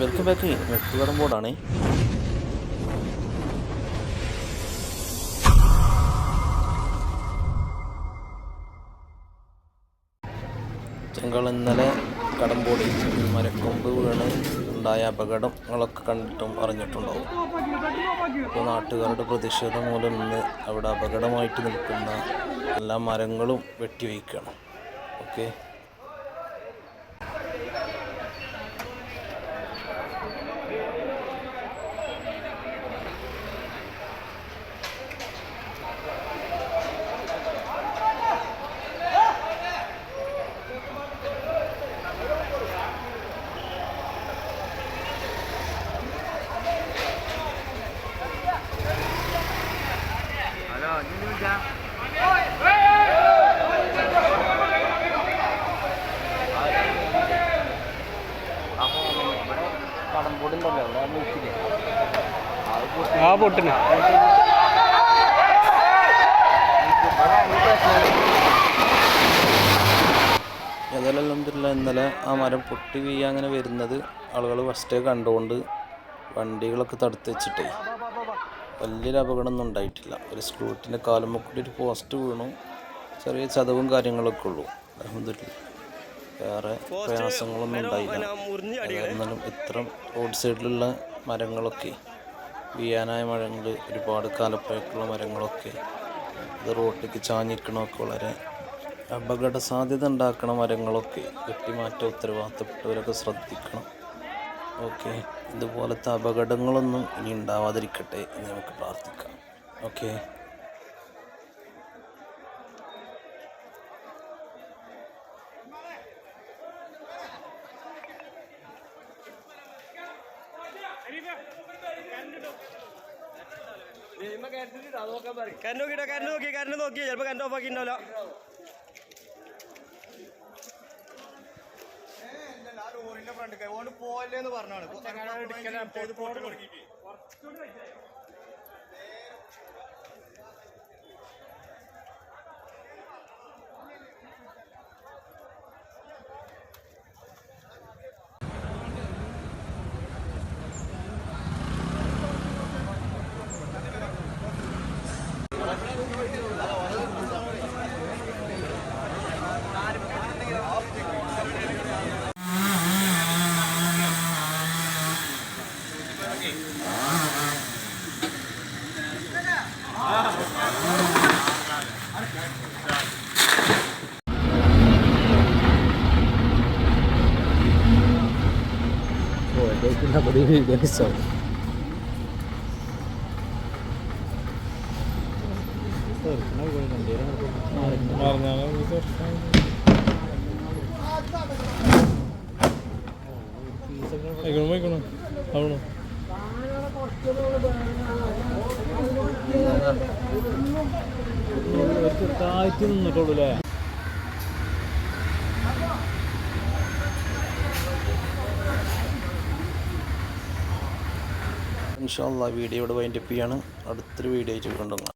Welcome back വെട്ടുകടം ബോർഡാണ് ചെങ്കൾ ഇന്നലെ കടമ്പോടി മരക്കൊമ്പ് വീണ് ഉണ്ടായ അപകടങ്ങളൊക്കെ കണ്ടിട്ടും അറിഞ്ഞിട്ടുണ്ടാവും. ഇപ്പോൾ നാട്ടുകാരുടെ പ്രതിഷേധം മൂലം ഇന്ന് അവിടെ അപകടമായിട്ട് നിൽക്കുന്ന എല്ലാ മരങ്ങളും വെട്ടിവയ്ക്കണം ഓക്കെ കടമ്പോടി ഉണ്ടല്ലോ അവിടെ നോക്കില്ലേ ആ പൊട്ടിന്. ഏതായാലും അലഹമില്ല ഇന്നലെ ആ മരം പൊട്ടി വീ അങ്ങനെ വരുന്നത് ആളുകൾ ഫസ്റ്റേ കണ്ടുകൊണ്ട് വണ്ടികളൊക്കെ തടുത്ത് വെച്ചിട്ടേ വലിയൊരു അപകടമൊന്നും ഉണ്ടായിട്ടില്ല. ഒരു സ്കൂട്ടിന്റെ കാലുമ്മ കൂടി ഒരു പോസ്റ്റ് വീണു. ചെറിയ ചതവും കാര്യങ്ങളൊക്കെ ഉള്ളൂ. അലഹമില്ല വേറെ പ്രയാസങ്ങളൊന്നും ഉണ്ടായില്ല. എന്നാലും ഇത്തരം റോഡ് സൈഡിലുള്ള മരങ്ങളൊക്കെ വീയാനായ മരങ്ങൾ ഒരുപാട് കാലപ്പഴക്കുള്ള മരങ്ങളൊക്കെ ഇത് റോട്ടിലേക്ക് ചാഞ്ഞിക്കണമൊക്കെ വളരെ അപകട സാധ്യത ഉണ്ടാക്കണ മരങ്ങളൊക്കെ കെട്ടിമാറ്റ ഉത്തരവാദിത്തപ്പെട്ടവരൊക്കെ ശ്രദ്ധിക്കണം. ഓക്കെ. ഇതുപോലത്തെ അപകടങ്ങളൊന്നും ഇനി ഉണ്ടാവാതിരിക്കട്ടെ എന്ന് നമുക്ക് പ്രാർത്ഥിക്കാം. ഓക്കെ. കരണ്ട് നോക്കിട്ടോ കരണ്ട് നോക്കി കരണ്ട് നോക്കി ചിലപ്പോ കരണ്ട് ഓഫ് ആക്കി ഉണ്ടാവില്ല ലോറിന്റെ ഫ്രണ്ട് കൈകൊണ്ട് പോവല്ലേന്ന് പറഞ്ഞാണ് Kailangan ko din yung ganito. ഇക്കണോ ഇക്കണോ അവണോ കാറ്റ് നിന്നിട്ടുള്ളൂ അല്ലേ ഇൻഷാല്ല വീഡിയോ ഇവിടെ വൈൻഡപ്പ് ചെയ്യാണ്. അടുത്തൊരു വീഡിയോ കൊണ്ടുവന്നു